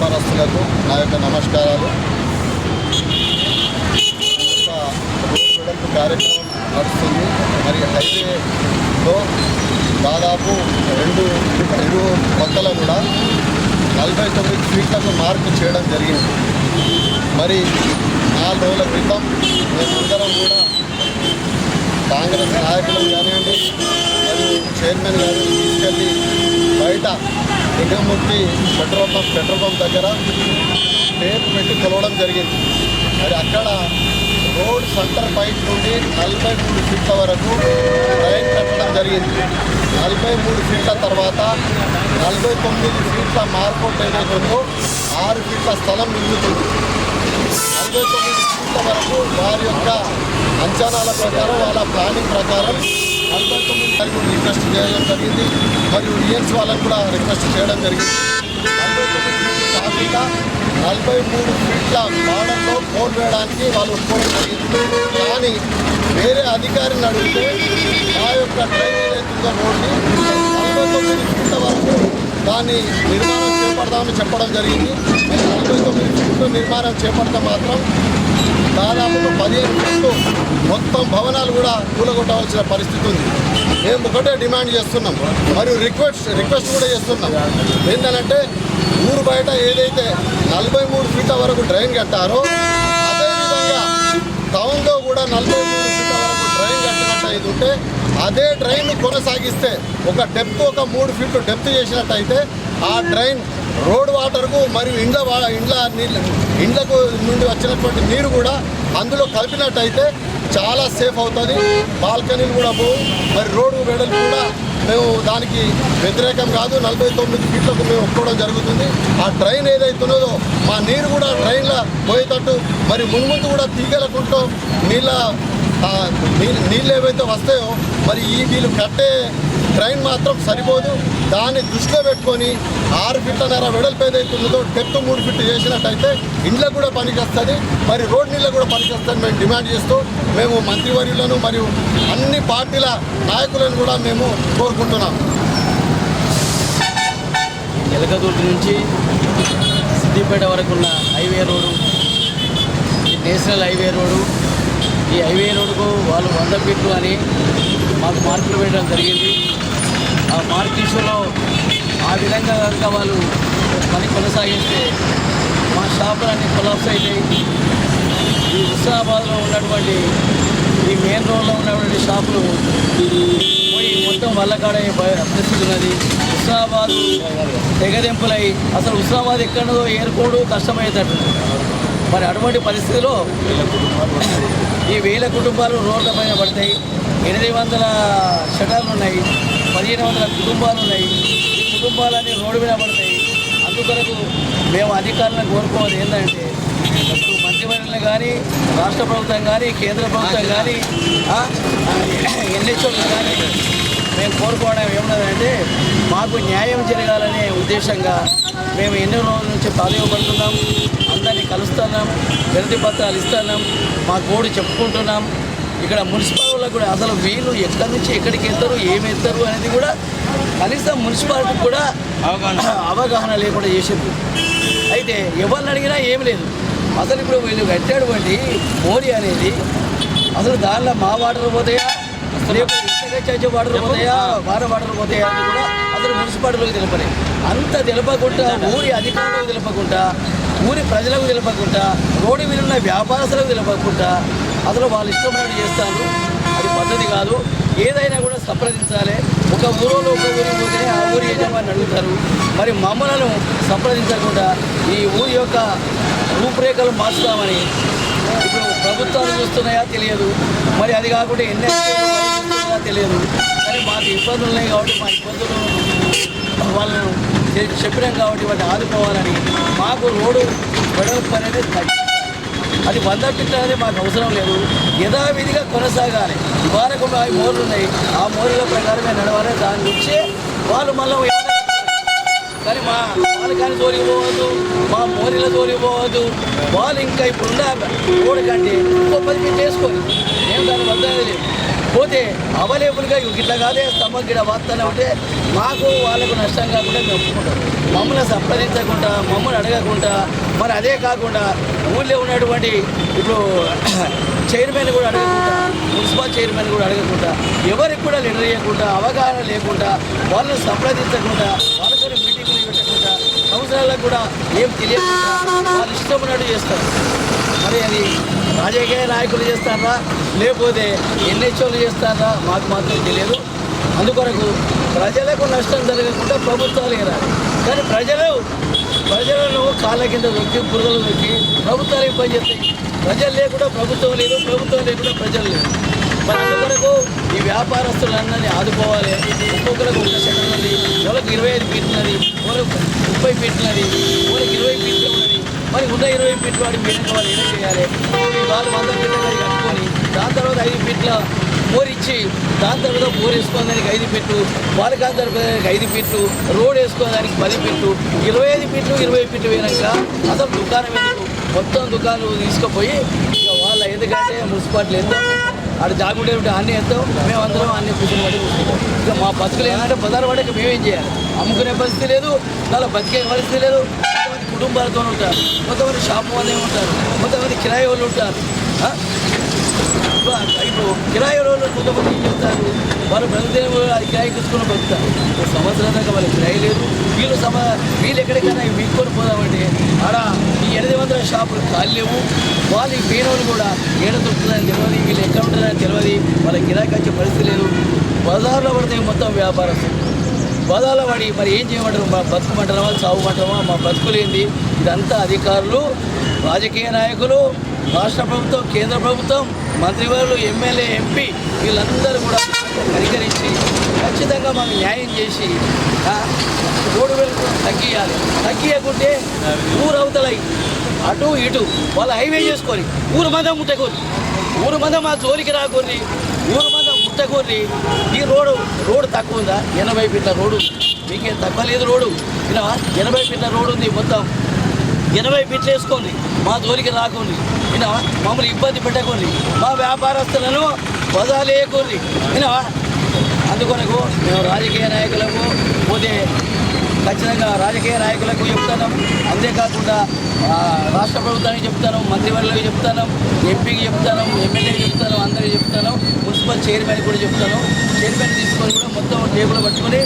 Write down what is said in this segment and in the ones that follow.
వ్యాపారస్తులకు నా యొక్క నమస్కారాలు. ఒక వెడల్పు కార్యక్రమం నడుస్తుంది. మరి హైవేలో దాదాపు రెండు రెండు పక్కల కూడా నలభై తొమ్మిది ఫీట్లకు మార్పు చేయడం జరిగింది. మరి నాలుగు రోజుల క్రితం మేమందరం కూడా కాంగ్రెస్ నాయకులు కానివ్వండి మరియు చైర్మన్ గారిని తీసుకెళ్ళి బయట Lingamurthy petrol pump petrol pump దగ్గర టేప్ పెట్టి కొలవడం జరిగింది. మరి అక్కడ రోడ్ సెంటర్ పైప్ నుండి నలభై మూడు ఫీట్ల వరకు లైన్ కట్టడం జరిగింది. నలభై మూడు ఫీట్ల తర్వాత నలభై తొమ్మిది ఫీట్ల మార్కెట్ ఏదైతే ఉందో ఆరు ఫీట్ల స్థలం మిగులుతుంది నలభై తొమ్మిది వరకు వారి యొక్క అంచనాల ప్రకారం వాళ్ళ ప్లానింగ్ ప్రకారం నలభై తొమ్మిది తారీఖు రిక్వెస్ట్ చేయడం జరిగింది. మరియు ఈఎన్స్ వాళ్ళకు కూడా రిక్వెస్ట్ చేయడం జరిగింది. నలభై తొమ్మిది కాకుండా నలభై మూడు ఫీట్ల బాడంలో పోల్ వేయడానికి వాళ్ళు ఒప్పుకోవడం జరిగింది. కానీ వేరే అధికారిని అడిగితే మా యొక్క ట్రైన్ ఏదైతుందో రోడ్ని నలభై తొమ్మిది ఫీట్ల వరకు దాన్ని నిర్మాణం చేపడదామని చెప్పడం జరిగింది. నలభై నిర్మాణం చేపడితే మాత్రం దాదాపుగా పదిహేను ఫీట్లు మొత్తం భవనాలు కూడా కూలగొట్టవలసిన పరిస్థితి ఉంది. మేము ఒకటే డిమాండ్ చేస్తున్నాం. మరియు రిక్వెస్ట్ రిక్వెస్ట్ కూడా చేస్తున్నాం. ఏంటంటే ఊరు బయట ఏదైతే నలభై మూడు ఫీట్ల వరకు డ్రైన్ కట్టారో అదేవిధంగా టౌన్లో కూడా నలభై మూడు ఫీట్ల వరకు డ్రైన్ కట్టినట్టు అయితే ఉంటే అదే డ్రైన్ కొనసాగిస్తే ఒక డెప్త్ ఒక మూడు ఫీట్లు డెప్త్ చేసినట్టయితే ఆ డ్రైన్ రోడ్ వాటర్కు మరియు ఇండ్ల ఇండ్ల నీళ్ళు ఇండ్లకు నుండి వచ్చినటువంటి నీరు కూడా అందులో కలిపినట్టయితే చాలా సేఫ్ అవుతుంది. బాల్కనీలు కూడా పోవు మరి రోడ్డు వెడలు కూడా మేము దానికి వ్యతిరేకం కాదు. నలభై తొమ్మిది ఫీట్లకు మేము ఒప్పుకోవడం జరుగుతుంది. ఆ ట్రైన్ ఏదైతే ఉన్నదో మా నీరు కూడా ట్రైన్లో పోయేటట్టు మరి మున్ముందు కూడా తీగలకుంటూ నీళ్ళ నీళ్ళు నీళ్ళు ఏవైతే వస్తాయో మరి ఈ వీళ్ళు కట్టే ట్రైన్ మాత్రం సరిపోదు. దాన్ని దృష్టిలో పెట్టుకొని ఆరు ఫిట్లన్నర వెడల్పు ఏదైతే ఉన్నదో డెప్త్ మూడు ఫిట్లు చేసినట్టయితే ఇండ్లకు కూడా పనికొస్తుంది. మరి రోడ్ నీళ్ళకు కూడా పనికొస్తుంది మేము డిమాండ్ చేస్తూ మేము మంత్రివర్యులను మరియు అన్ని పార్టీల నాయకులను కూడా మేము కోరుకుంటున్నాం. ఎలకదూరు నుంచి సిద్దిపేట వరకు ఉన్న హైవే రోడ్డు ఈ నేషనల్ హైవే రోడ్డు ఈ హైవే రోడ్డుకు వాళ్ళు వంద ఫీట్లు అని మాకు మార్కులు వేయడం జరిగింది. ఆ మార్కింగ్స్లో ఆ విధంగా కనుక వాళ్ళు పని కొనసాగిస్తే మా షాపులన్నీ కొలాప్స్ అయినాయి ఈ హుస్నాబాద్లో ఉన్నటువంటి ఈ మెయిన్ రోడ్లో ఉన్నటువంటి షాపులు పోయి మొత్తం వల్లకాడే పరిస్థితి ఉన్నది. హుస్నాబాద్ తెగదెంపులై అసలు హుస్నాబాద్ ఎక్కడో ఏరుకోవడం కష్టమయ్యేటట్టు. మరి అటువంటి పరిస్థితిలో ఈ వేల కుటుంబాలు రోడ్ల పైన పడతాయి. ఎనిమిది వందల షటాలు ఉన్నాయి. పదిహేను వందల కుటుంబాలు ఉన్నాయి. ఈ కుటుంబాలన్నీ రోడ్డు మీద పడతాయి. అందుకొరకు మేము అధికారులను కోరుకోవాలి ఏంటంటే ఇటు మంత్రివర్యులను కానీ రాష్ట్ర ప్రభుత్వం కానీ కేంద్ర ప్రభుత్వం కానీ ఎన్హెచ్ఓలు కానీ మేము కోరుకోవడం ఏమన్నదంటే మాకు న్యాయం జరగాలనే ఉద్దేశంగా మేము ఎన్నో రోజుల నుంచి పాదయోపడుతున్నాం అందరినీ కలుస్తున్నాం వినతి పత్రాలు ఇస్తున్నాం మా గోడు చెప్పుకుంటున్నాం. ఇక్కడ మున్సిపల్ వాళ్ళకు కూడా అసలు వీళ్ళు ఎక్కడి నుంచి ఎక్కడికి వెళ్తారు ఏమి వెళ్తారు అనేది కూడా కనీసం మున్సిపాలిటీ కూడా అవగాహన. అవగాహన లేకుండా చేసింది అయితే ఎవరిని అడిగినా ఏమి లేదు. అసలు ఇప్పుడు వీళ్ళు కట్టాడుకోండి మోరీ అనేది. అసలు దానిలో మా వాటర్ పోతాయా? చచ్చే వాటర్ పోతాయా? వార వాటర్ పోతాయా అని కూడా అసలు మున్సిపాలిటీలకు తెలపలే అంత తెలపకుండా ఊరి అధికారులకు తెలపకుండా ఊరి ప్రజలకు తెలపకుండా రోడ్డు మీద ఉన్న వ్యాపారస్తులకు తెలపకుండా అసలు వాళ్ళు ఇష్టమైనట్టు చేస్తారు. అది పద్ధతి కాదు. ఏదైనా కూడా సంప్రదించాలి. ఒక ఊరిలో ఒక ఊరికి పోతేనే ఆ ఊరి యజమాని అడుగుతారు. మరి మమ్మలను సంప్రదించకుండా ఈ ఊరి యొక్క రూపురేఖలు మార్చుతామని ఇప్పుడు ప్రభుత్వాలు చూస్తున్నాయా తెలియదు. మరి అది కాకుండా ఎన్ని తెలియదు. కానీ మాకు ఇబ్బందులు ఉన్నాయి కాబట్టి మా ఇబ్బందులు వాళ్ళను చెప్పినాం కాబట్టి వాటిని ఆదుకోవాలని మాకు రోడ్డు వెడల్పు అనేది అది వంద ఫీట్లు అనేది మాకు అవసరం లేదు. యథావిధిగా కొనసాగాలి. ఇవాళకు ఆ మోర్లు ఉన్నాయి. ఆ మోర్ల ప్రకారమే నడవాలి. దాని నుంచే వాళ్ళు మళ్ళీ కానీ మా వాళ్ళు కానీ తోలిపోవద్దు మా మోరీల తోలిపోవద్దు వాళ్ళు ఇంకా ఇప్పుడున్న రోడ్డు కంటే ఇంకో పది ఫీట్లు వేసుకోరు ఏం దాని వద్ద లేదు. పోతే అవైలబుల్గా ఇట్లా కాదే స్తంభం గిడ వాస్తనే ఉంటే మాకు వాళ్ళకు నష్టం కాకుండా మేము ఒప్పుకుంటాం. మమ్మల్ని సంప్రదించకుండా మమ్మల్ని అడగకుండా మరి అదే కాకుండా ఊళ్ళో ఉన్నటువంటి ఇప్పుడు చైర్మన్ కూడా అడగకుండా మున్సిపల్ చైర్మన్ కూడా అడగకుండా ఎవరికి కూడా లెటర్ చేయకుండా అవగాహన లేకుండా వాళ్ళని సంప్రదించకుండా వాళ్ళతో మీటింగ్లు పెట్టకుండా సంవత్సరాలకు కూడా ఏం తెలియకుండా వాళ్ళు ఇష్టం ఉన్నట్టు చేస్తారు. మరి అది రాజకీయ నాయకులు చేస్తారా? లేకపోతే ఎన్హెచ్ఓలు చేస్తారా? మాకు మాత్రం తెలియదు. అందుకొరకు ప్రజలకు నష్టం జరగకుండా ప్రభుత్వాలు ఎరాలి కానీ ప్రజలు ప్రజలను కాళ్ళ కింద నొక్కి బురదలు నొక్కి ప్రభుత్వాలు పని చేస్తాయి ప్రజలు లేకుండా ప్రభుత్వం లేదు ప్రభుత్వం లేకుండా ప్రజలు లేదు మరి అందుకొరకు ఈ వ్యాపారస్తులందరినీ ఆదుకోవాలి. ఒక్కొక్కరికి ఒక సెకండ్ ఉంది ఎవరికి ఇరవై ఐదు ఫీట్లు ఉన్నది వాళ్ళకి ముప్పై ఫీట్లు ఉన్నది వాళ్ళకి ఇరవై ఫీట్లు ఉన్నది. మరి ఉన్న ఇరవై ఫీట్లు వాడికి వెనక వాళ్ళు ఏం చేయాలి? ఈ వాళ్ళు వంద ఫీట్ల కట్టుకొని దాని తర్వాత ఐదు ఫీట్ల బోర్ ఇచ్చి దాని తర్వాత బోర్ వేసుకోవడానికి ఐదు ఫీట్లు వాళ్ళకి దానికి ఐదు ఫీట్లు రోడ్ వేసుకోవడానికి పది ఫీట్లు ఇరవై ఐదు ఫీట్లు ఇరవై ఫీట్లు పోయినాక అసలు దుకాణం ఎందుకు? మొత్తం దుకాణం తీసుకుపోయి ఇక వాళ్ళ ఎందుకంటే మున్సిపాలిటీ ఎంతో అక్కడ జాగుంటే ఉంటే అన్నీ ఎంతో మేమందరం అన్ని కూర్చొని పడి కూర్చుంటాం. ఇక మా బతుకులు ఏంటంటే బజారు పడక మేమేం చేయాలి? అమ్ముకునే పరిస్థితి లేదు వాళ్ళ బతికే పరిస్థితి లేదు. కుటుంబాలతో ఉంటారు. కొంతమంది షాప్ వాళ్ళే ఉంటారు. కొంతమంది కిరాయి వాళ్ళు ఉంటారు. ఇప్పుడు- కిరాయి వాళ్ళు కొంతమంది ఏం చెప్తారు వాళ్ళు బ్రతికేమో అది కిరాయి తీసుకుని బతుకుతారు. ఒక సంవత్సరం దాకా వాళ్ళకి కిరాయి లేదు. వీళ్ళు సమ వీళ్ళు ఎక్కడికైనా వీక్కొని పోదామంటే ఆడ ఈ ఎనిమిది వందల షాపులు ఖాళీ లేవు. వాళ్ళు ఈ పేనోళ్ళు కూడా ఏడ దొరుకుతుందని తెలియదు వీళ్ళు ఎక్కడ ఉంటుందని తెలియదు వాళ్ళ కిరాయికి వచ్చే పరిస్థితి లేదు. బజార్లో పడితే మొత్తం వ్యాపారస్తులు. బదాల వాడి మరి ఏం చేయమంటారు? మా బతుకుమంటారమా చావుమంటారమా మా బతుకులేంది ఇదంతా అధికారులు రాజకీయ నాయకులు రాష్ట్ర ప్రభుత్వం కేంద్ర ప్రభుత్వం మంత్రివర్యులు ఎమ్మెల్యే ఎంపీ వీళ్ళందరూ కూడా పరిగణించి ఖచ్చితంగా మాకు న్యాయం చేసి రోడ్డు వెలుగు తగ్గియాలి. తగ్గియకుంటే ఊరు అవతలై అటు ఇటు వాళ్ళ హైవే చేసుకొని ఊరు మందం ముట్టకూరి ఊరు మందం మా జోలికి రాకొని ఊరు మందం ఈ రోడ్డు రోడ్డు తక్కువ ఉందా? ఎనభై ఫీట్ల రోడ్డు మీకేం తక్కువ లేదు రోడ్డు? ఇలా ఎనభై ఫీట్ల రోడ్డు ఉంది మొత్తం. ఎనభై ఫీట్లు వేసుకోండి. మా జోలికి రాకండి. ఇలా మమ్మల్ని ఇబ్బంది పెట్టకండి. మా వ్యాపారస్తులను వదలేయకండి వినవా అందుకొనకు మేము రాజకీయ నాయకులకు పోతే ఖచ్చితంగా రాజకీయ నాయకులకు చెప్తాను. అంతేకాకుండా రాష్ట్ర ప్రభుత్వానికి చెప్తాను మంత్రివర్యులకు చెప్తాను ఎంపీకి చెప్తాను ఎమ్మెల్యేకి చెప్తాను అందరికీ చెప్తాను మున్సిపల్ చైర్మన్ కూడా చెప్తాను. చైర్మన్ తీసుకొని కూడా మొత్తం టేబుల్ పట్టుకొని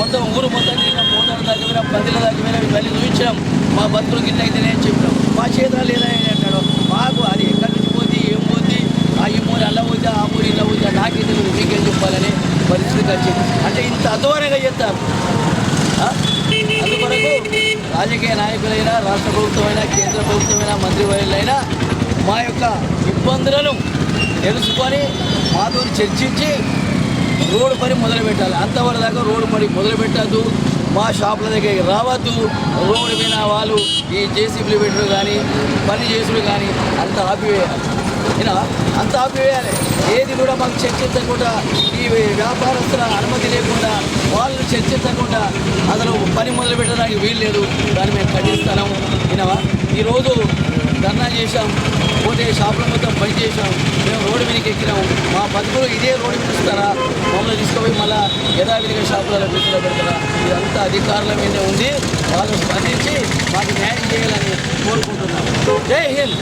మొత్తం ఊరు మొత్తం తిరిగిన మోతాడు దగ్గర పందిల దగ్గర ఇవన్నీ చూపించాం మా బతుకులు గిట్ల అయితేనే అని చెప్పినాం మా క్షేత్రాలు ఏదైనా అంటాడు మాకు అది ఎక్కడి నుంచి పోతే ఏం పోతే ఆ ఈ మూరి అలా పోతే ఆ మూరి ఇలా పోతే నాకే తెలియదు మీకేం చెప్పాలని పరిస్థితికి వచ్చింది. అంటే ఇంత అధ్వానంగా చెప్తారు అందుకొరకు రాజకీయ నాయకులైనా రాష్ట్ర ప్రభుత్వమైనా కేంద్ర ప్రభుత్వమైన మంత్రివర్యులైనా మా యొక్క ఇబ్బందులను తెలుసుకొని మాతో చర్చించి రోడ్డు పని మొదలు పెట్టాలి అంతవరకు దాకా రోడ్డు పని మొదలు పెట్టద్దు మా షాపుల దగ్గరికి రావద్దు. రోడ్డు మీద వాళ్ళు ఈ జేసీబీలు పెట్టడం కానీ పని చేసుడు కానీ అంత ఆపివేయాలి. అంత ఆపివేయాలి ఏది కూడా మాకు చర్చించకుండా ఈ వ్యాపారస్తుల అనుమతి లేకుండా వాళ్ళు చర్చించకుండా అసలు పని మొదలు పెట్టడానికి వీలు లేదు దాన్ని మేము ఖండిస్తాము వినవా? ఈరోజు ధర్నా చేశాం. పోతే షాపుల మొత్తం బంద్ చేశాం. మేము రోడ్డు మీదకి ఎక్కినాం మా బతుకులు ఇదే రోడ్డు మీద మమ్మల్ని తీసుకుపోయి మళ్ళా యథావిధిగా షాపులలో కూర్చో పెడతారా? ఇదంతా అధికారుల మీదే ఉంది వాళ్ళు స్పందించి మాకు న్యాయం చేయాలని కోరుకుంటున్నాం జై హింద్!